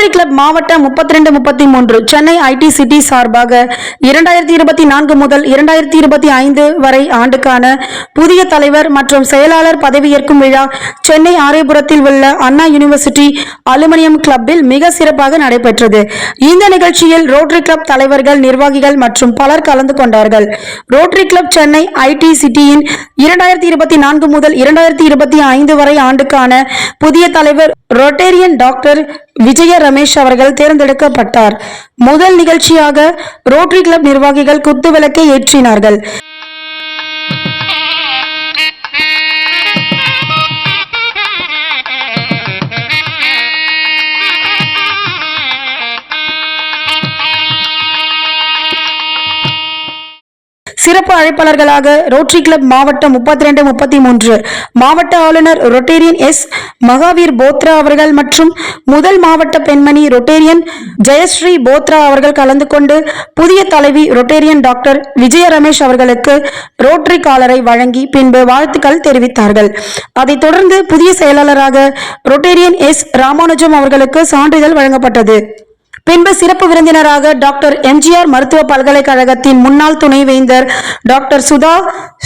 Rotary club மாவட்ட முப்பத்தி ரெண்டு முப்பத்தி மூன்று சென்னை ஐடி சிட்டி சார்பாக இரண்டாயிரத்தி இருபத்தி நான்கு முதல் இரண்டாயிரத்தி இருபத்தி ஐந்து வரை ஆண்டுக்கான புதிய தலைவர் மற்றும் செயலாளர் பதவியேற்கும் விழா சென்னை ஆரியபுரத்தில் உள்ள அண்ணா யூனிவர்சிட்டி அலுமினியம் கிளப்பில் மிக சிறப்பாக நடைபெற்றது. இந்த நிகழ்ச்சியில் ரோட்டரி கிளப் தலைவர்கள் நிர்வாகிகள் மற்றும் பலர் கலந்து கொண்டார்கள். ரோட்டரி கிளப் சென்னை ஐடி சிட்டியின் இரண்டாயிரத்தி இருபத்தி நான்கு முதல் இரண்டாயிரத்தி இருபத்தி ஐந்து வரை ஆண்டுக்கான புதிய தலைவர் ரொட்டேரியன் டாக்டர் விஜய ரமேஷ் அவர்கள் தேர்ந்தெடுக்கப்பட்டார். முதல் நிகழ்ச்சியாக ரோட்டரி கிளப் நிர்வாகிகள் குத்துவிளக்கை ஏற்றினார்கள். சிறப்பு அழைப்பாளர்களாக ரோட்டரி கிளப் மாவட்டம் முப்பத்தி ரெண்டு முப்பத்தி மூன்று மாவட்ட ஆளுநர் ரொட்டேரியன் எஸ். மகாவீர் போத்ரா அவர்கள் மற்றும் முதல் மாவட்ட பெண்மணி ரொட்டேரியன் ஜெயஸ்ரீ போத்ரா அவர்கள் கலந்து கொண்டு புதிய தலைவி ரொட்டேரியன் டாக்டர் விஜய ரமேஷ் அவர்களுக்கு ரோட்டரி காலரை வழங்கி பின்பு வாழ்த்துக்கள் தெரிவித்தார்கள். அதைத் தொடர்ந்து புதிய செயலாளராக ரொட்டேரியன் எஸ். ராமானுஜம் அவர்களுக்கு சான்றிதழ் வழங்கப்பட்டது. பின்பு சிறப்பு விருந்தினராக டாக்டர் எம்ஜிஆர் மருத்துவ பல்கலைக்கழகத்தின் முன்னாள் துணைவேந்தர் டாக்டர் சுதா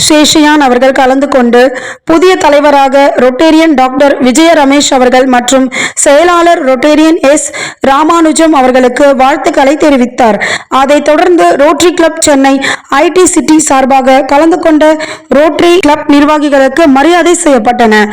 சேஷியான் அவர்கள் கலந்து கொண்டு புதிய தலைவராக ரொட்டேரியன் டாக்டர் விஜய ரமேஷ் அவர்கள் மற்றும் செயலாளர் ரொட்டேரியன் எஸ் ராமானுஜம் அவர்களுக்கு வாழ்த்துக்களை தெரிவித்தார். அதைத் தொடர்ந்து rotary club Chennai IT city சார்பாக கலந்து கொண்ட ரோட்டரி கிளப் நிர்வாகிகளுக்கு மரியாதை செய்யப்பட்டன.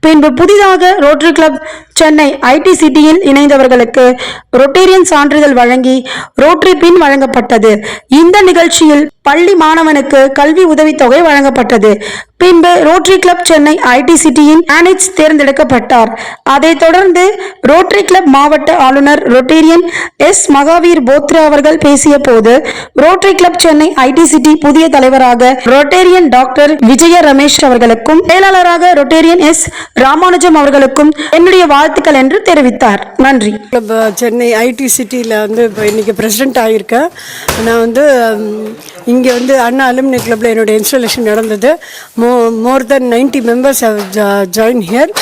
பின்பு புதிதாக ரோட்டரி கிளப் சென்னை ஐடி சிட்டியில் இணைந்தவர்களுக்கு ரொட்டேரியன் சான்றிதழ் வழங்கி ரோட்டரி பின் வழங்கப்பட்டது. இந்த நிகழ்ச்சியில் பள்ளி மாணவனுக்கு கல்வி உதவித்தொகை வழங்கப்பட்டது. பின்பு ரோட்டரி கிளப் சென்னை ஐடி சிட்டியின் மேனேஜ் தேர்ந்தெடுக்கப்பட்டார். அதைத் தொடர்ந்து ரோட்டரி கிளப் மாவட்ட ஆளுநர் ரொட்டேரியன் எஸ். மகாவீர் போத்ரா அவர்கள் பேசிய போது rotary club Chennai IT city புதிய தலைவராக ரொட்டேரியன் டாக்டர் விஜய ரமேஷ் அவர்களுக்கும் செயலாளராக ரொட்டேரியன் எஸ். ராமானுஜம் அவர்களுக்கும் என்னுடைய வாழ்த்துக்கள் என்று தெரிவித்தார். நன்றி. சென்னை ஐடி சிட்டியில் வந்து இப்போ இன்றைக்கி பிரசிடெண்ட் ஆகியிருக்கேன் நான் வந்து இங்கே வந்து அண்ணா அலுமினி கிளப்பில் என்னோட இன்ஸ்டாலேஷன் நடந்தது. மோ more than ninety members join here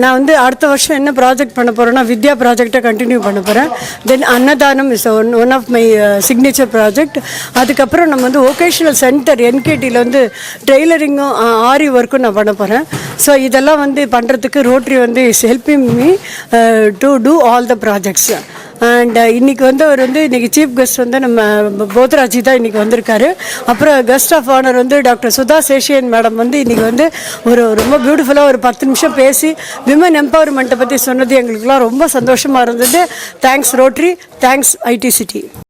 நான் வந்து அடுத்த வருஷம் என்ன ப்ராஜெக்ட் பண்ண போகிறேன்னா வித்யா ப்ராஜெக்டை கண்டினியூ பண்ண போகிறேன் தென் அன்னதானம் is one one of my signature project அதுக்கப்புறம் நம்ம வந்து ஒகேஷனல் சென்டர் என்கேடியில் வந்து டெய்லரிங்கும் ஆரி ஒர்க்கும் நான் பண்ண போகிறேன் ஸோ இதெல்லாம் வந்து பண்ணுறதுக்கு ரோட்ரி வந்து is helping me to do all the projects and இன்னைக்கு வந்து அவர் வந்து இன்னைக்கு சீஃப் கெஸ்ட் வந்து நம்ம போத்ராஜி தான் இன்னைக்கு வந்திருக்காரு. அப்புறம் கெஸ்ட் ஆஃப் ஆனர் வந்து டாக்டர் சுதா சேஷியன் மேடம் வந்து இன்னைக்கு வந்து ஒரு ரொம்ப பியூட்டிஃபுல்லாக ஒரு பத்து நிமிஷம் பேசி விமன் எம்பவர்மெண்ட்டை பற்றி சொன்னது எங்களுக்குலாம் ரொம்ப சந்தோஷமாக இருந்தது. Thanks rotary thanks IT city